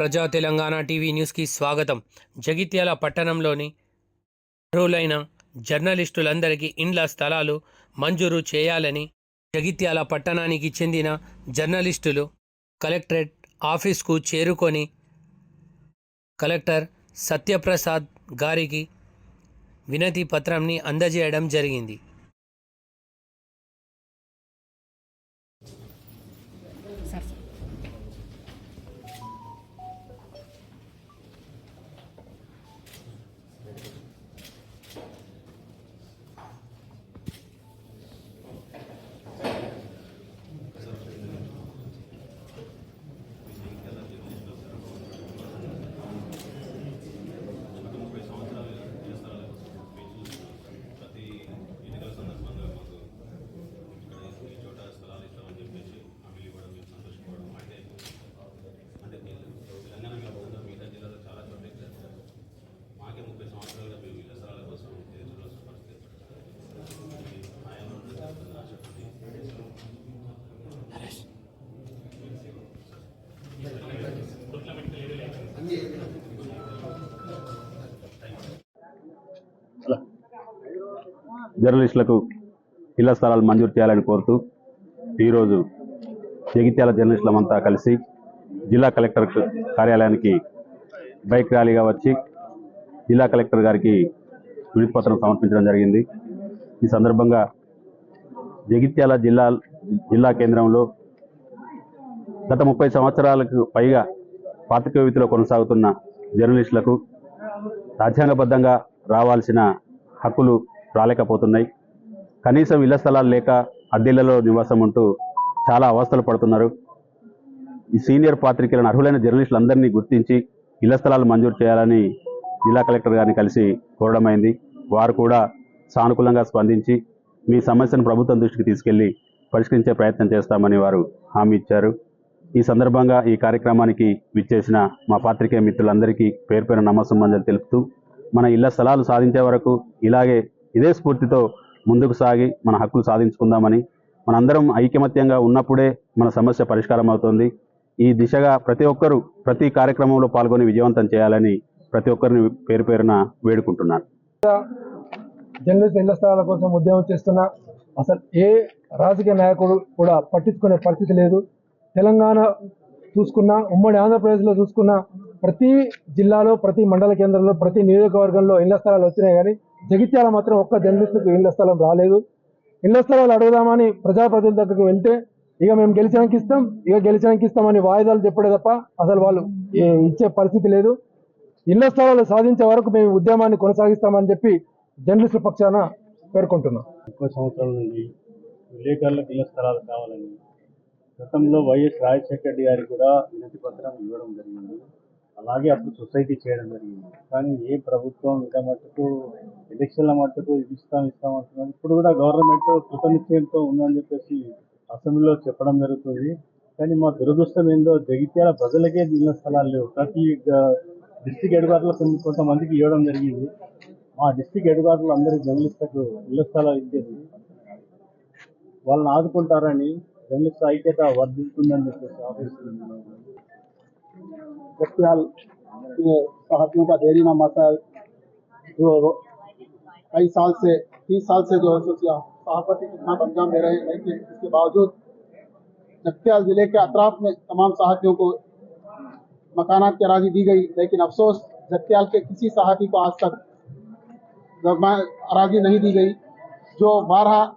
ప్రజా తెలంగాణ టీవీ న్యూస్కి స్వాగతం. జగిత్యాల పట్టణంలోని అర్హులైన జర్నలిస్టులందరికీ ఇండ్ల స్థలాలు మంజూరు చేయాలని జగిత్యాల పట్టణానికి చెందిన జర్నలిస్టులు కలెక్టరేట్ ఆఫీస్కు చేరుకొని కలెక్టర్ సత్యప్రసాద్ గారికి వినతి పత్రంని అందజేయడం జరిగింది. జర్నలిస్టులకు ఇళ్ళ స్థలాలు మంజూరు చేయాలని కోరుతూ ఈరోజు జగిత్యాల జర్నలిస్టులమంతా కలిసి జిల్లా కలెక్టర్ కార్యాలయానికి బైక్ ర్యాలీగా వచ్చి జిల్లా కలెక్టర్ గారికి విడిపత్రం సమర్పించడం జరిగింది. ఈ సందర్భంగా జగిత్యాల జిల్లా జిల్లా కేంద్రంలో గత ముప్పై సంవత్సరాలకు పైగా పాత్రికేయ విధిలో కొనసాగుతున్న జర్నలిస్టులకు రాజ్యాంగబద్ధంగా రావాల్సిన హక్కులు రాలేకపోతున్నాయి. కనీసం ఇళ్ళ స్థలాలు లేక అద్దెలలో నివాసం ఉంటూ చాలా అవస్థలు పడుతున్నారు. ఈ సీనియర్ పాత్రికేయులను అర్హులైన జర్నలిస్టులందరినీ గుర్తించి ఇళ్ళ స్థలాలు మంజూరు చేయాలని జిల్లా కలెక్టర్ గారిని కలిసి కోరడమైంది వారు కూడా సానుకూలంగా స్పందించి మీ సమస్యను ప్రభుత్వం దృష్టికి తీసుకెళ్ళి పరిష్కరించే ప్రయత్నం చేస్తామని వారు హామీ ఇచ్చారు. ఈ సందర్భంగా ఈ కార్యక్రమానికి విచ్చేసిన మా పాత్రికేయ మిత్రులందరికీ పేరు పేరు నమస్సుమంజలు తెలుపుతూ మన ఇళ్ళ స్థలాలు సాధించే వరకు ఇలాగే ఇదే స్ఫూర్తితో ముందుకు సాగి మన హక్కులు సాధించుకుందామని మనందరం ఐకమత్యంగా ఉన్నప్పుడే మన సమస్య పరిష్కారం అవుతుంది. ఈ దిశగా ప్రతి ఒక్కరూ ప్రతి కార్యక్రమంలో పాల్గొని విజయవంతం చేయాలని ప్రతి ఒక్కరిని పేరు పేరున వేడుకుంటున్నాను. జర్నలిస్ట్ ఇళ్ళ స్థలాల కోసం ఉద్యమం చేస్తున్న అసలు ఏ రాజకీయ నాయకుడు కూడా పట్టించుకునే పరిస్థితి లేదు. తెలంగాణ చూసుకున్నా ఉమ్మడి ఆంధ్రప్రదేశ్లో చూసుకున్నా ప్రతి జిల్లాలో ప్రతి మండల కేంద్రంలో ప్రతి నియోజకవర్గంలో ఇళ్ళ స్థలాలు వచ్చినాయి కానీ జగిత్యాల మాత్రం ఒక్క జర్నలిస్టుకు ఇళ్ళ స్థలం రాలేదు. ఇళ్ళ స్థలాలు అడుగుదామని ప్రజాప్రతినిధుల దగ్గరికి వెళ్తే ఇక మేము గెలిచడానికి ఇస్తాం ఇక గెలిచడానికి ఇస్తామని వాయిదాలు చెప్పడే తప్ప అసలు వాళ్ళు ఇచ్చే పరిస్థితి లేదు. ఇళ్ళ స్థలాలు సాధించే వరకు మేము ఉద్యమాన్ని కొనసాగిస్తామని చెప్పి జర్నలిస్టుల పక్షాన పేర్కొంటున్నాం. ఎక్కువ సంవత్సరాల నుండి విలేకరులకు ఇళ్ళ స్థలాలు కావాలని గతంలో వైఎస్ రాజశేఖర రెడ్డి గారికి కూడా వినతి పత్రం ఇవ్వడం జరిగింది. అలాగే అప్పుడు సొసైటీ చేయడం జరిగింది. కానీ ఏ ప్రభుత్వం ఇంత మట్టుకు ఎలక్షన్ల మట్టుకు ఇది ఇస్తాం ఇస్తాం అంటున్నారు. ఇప్పుడు కూడా గవర్నమెంట్ కృతనిశ్చయంతో ఉందని చెప్పేసి అసెంబ్లీలో చెప్పడం జరుగుతుంది. కానీ మా దురదృష్టం ఏందో జగిత్యాల ప్రజలకే దిగిన స్థలాలు లేవు. ప్రతి డిస్టిక్ హెడ్క్వార్టర్లో కొన్ని కొంతమందికి ఇవ్వడం జరిగింది. మా డిస్టిక్ హెడ్క్వార్టర్లు అందరికీ జర్నలిస్టులకు ఇళ్ళ స్థలాలు ఇచ్చేది వాళ్ళని ఆదుకుంటారని జర్నలిస్ట్ ఐక్యత వర్ధిస్తుందని చెప్పేసి ఆఫీస్ సహజంగా कई साल से, तीस साल से जो है सो सभापति अंजाम दे रहे हैं लेकिन इसके बावजूद जगत्याल ज़िले के अतराफ में तमाम सहाफियों को मकाना की अराजी दी गई। लेकिन अफसोस, जगत्याल के किसी सहाफ़ी को आज तक अराजी नहीं दी गई, जो बारह